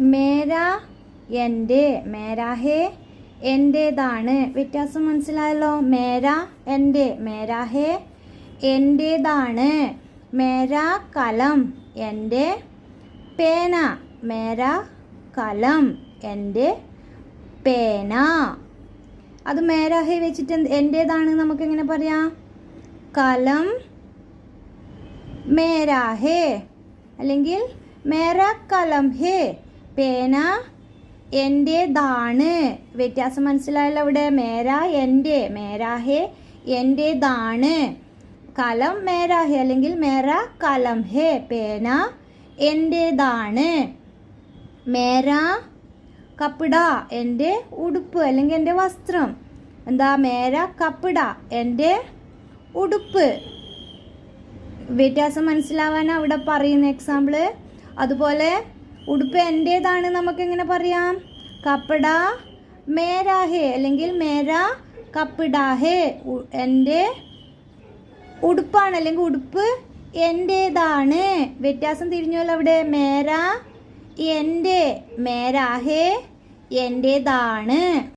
മേര എന്റെ മേരാഹേ എന്റേതാണ്. വ്യത്യാസം മനസ്സിലായല്ലോ? മേരാ എന്റെ മേരാഹേ എന്റേതാണ്. മേരാ കലം എന്റെ പേന. മേരാ കലം എന്റെ പേന. അത് മേരാ ഹേ വെച്ചിട്ട് എന്റേതാണ് നമുക്ക് എങ്ങനെ പറയാം? കലം മേരാഹേ. അല്ലെങ്കിൽ മേരാ കലം ഹേ. പേന എന്റേതാണ് വ്യത്യാസം മനസ്സിലായല്ലോ അവിടെ. മേരാ എന്റെ. മേരാഹേ എന്റേതാണ് കലം മേരാഹേ. അല്ലെങ്കിൽ മേര കലം ഹേ. പേന എന്റേതാണ് മേര കപ്പിട എന്റെ ഉടുപ്പ്. അല്ലെങ്കിൽ എന്റെ വസ്ത്രം. എന്താ? മേര കപ്പിട എന്റെ ഉടുപ്പ്. വ്യത്യാസം മനസ്സിലാവാൻ അവിടെ പറയുന്ന എക്സാമ്പിൾ അതുപോലെ ഉടുപ്പ് എന്റേതാണ് നമുക്ക് എങ്ങനെ പറയാം? കപ്പട മേരാഹേ അല്ലെങ്കിൽ മേര കപ്പിടാഹേ എന്റെ ഉടുപ്പാണ് അല്ലെങ്കിൽ ഉടുപ്പ് എന്റേതാണ് വ്യത്യാസം തിരിഞ്ഞല്ലോ അവിടെ. മേര എന്റെ മേരാഹേ എന്റേതാണ്